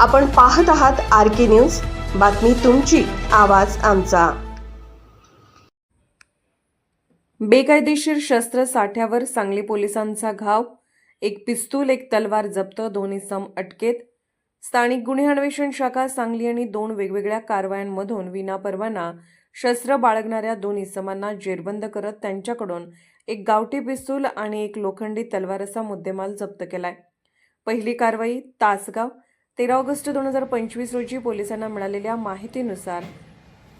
आपण पाहत आहात आर के न्यूज. बातमी तुमची आवाज आमचा. बेकायदेशीर शस्त्र साठ्यावर सांगली पोलिसांचा घाव. एक पिस्तूल एक तलवार जप्त दोन्ही सम अटकेत. स्थानिक गुन्हे अन्वेषण शाखा सांगली आणि दोन वेगवेगळ्या कारवायांमधून विनापरवाना. शस्त्र बाळगणाऱ्या दोन इसमांना जेरबंद करत त्यांच्याकडून एक गावठी पिस्तूल आणि एक लोखंडी तलवार असा मुद्देमाल जप्त केलाय. पहिली कारवाई तासगाव तेरा ऑगस्ट दोन हजार पंचवीस रोजी पोलिसांना मिळालेल्या माहितीनुसार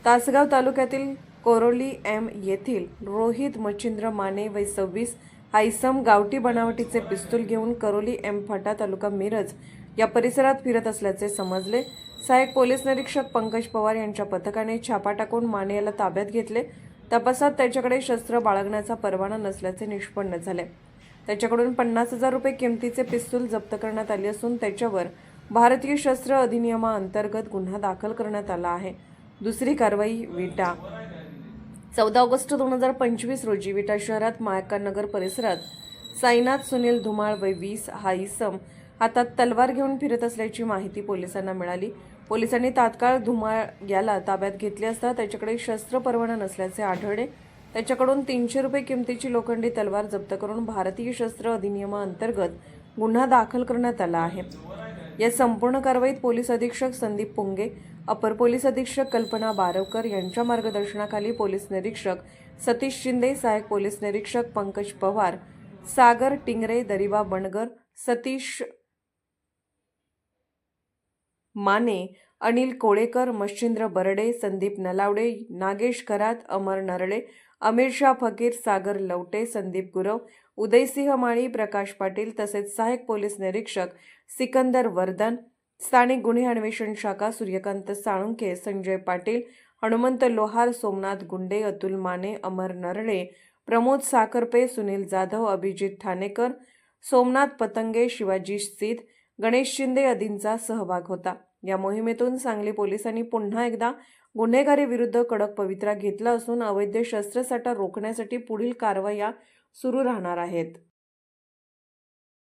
तासगाव तालुक्यातील कोरोली एम येथील रोहित मच्छिंद्र माने वय सव्वीस हा इसम गावठी बनावटीचे पिस्तूल घेऊन करोली एम फाटा तालुका मिरज या परिसरात फिरत असल्याचे समजले. सहाय्यक पोलीस निरीक्षक पंकज पवार यांच्या पथकाने छापा टाकून माने याला ताब्यात घेतले. तपासात त्याच्याकडे शस्त्र बाळगण्याचा परवाना नसल्याचे निष्पन्न झाले. त्याच्याकडून पन्नास हजार रुपये किमतीचे पिस्तूल जप्त करण्यात आले असून त्याच्यावर भारतीय शस्त्र अधिनियमाअंतर्गत गुन्हा दाखल करण्यात आला आहे. दुसरी कारवाई विटा. चौदा ऑगस्ट दोन हजार पंचवीस रोजी विटा शहरात मायकानगर परिसरात साईनाथ सुनील धुमाळ वय वीस हा इसम हातात तलवार घेऊन फिरत असल्याची माहिती पोलिसांना मिळाली. पोलिसांनी तात्काळ धुमाळ याला ताब्यात घेतले असता त्याच्याकडे शस्त्र परवाना नसल्याचे आढळले. त्याच्याकडून तीनशे रुपये किमतीची लोखंडी तलवार जप्त करून भारतीय शस्त्र अधिनियमाअंतर्गत गुन्हा दाखल करण्यात आला आहे. या संपूर्ण कारवाईत पोलीस अधीक्षक संदीप पुंगे अपर पोलीस अधीक्षक कल्पना बारवकर यांच्या मार्गदर्शनाखाली पोलीस निरीक्षक सतीश शिंदे सहाय्यक पोलीस निरीक्षक पंकज पवार सागर टिंगरे दरिबा बणगर सतीश माने अनिल कोळेकर मच्छिंद्र बरडे संदीप नलावडे नागेश करात अमर नरळे अमीर शाह फकीर सागर लवटे संदीप गुरव उदयसिंह माळी प्रकाश पाटील तसेच सहाय्यक पोलीस निरीक्षक सिकंदर वर्धन स्थानिक गुन्हे अन्वेषण शाखा सूर्यकांत साळुंके संजय पाटील हनुमंत लोहार सोमनाथ गुंडे अतुल माने अमर नरळे प्रमोद साखरपे सुनील जाधव अभिजित ठाणेकर सोमनाथ पतंगे शिवाजी सीत गणेश शिंदे आदींचा सहभाग होता. या मोहिमेतून सांगली पोलिसांनी पुन्हा एकदा गुन्हेगारीविरुद्ध कडक पवित्रा घेतला असून अवैध शस्त्रसाठा रोखण्यासाठी पुढील कारवाया सुरू राहणार आहेत.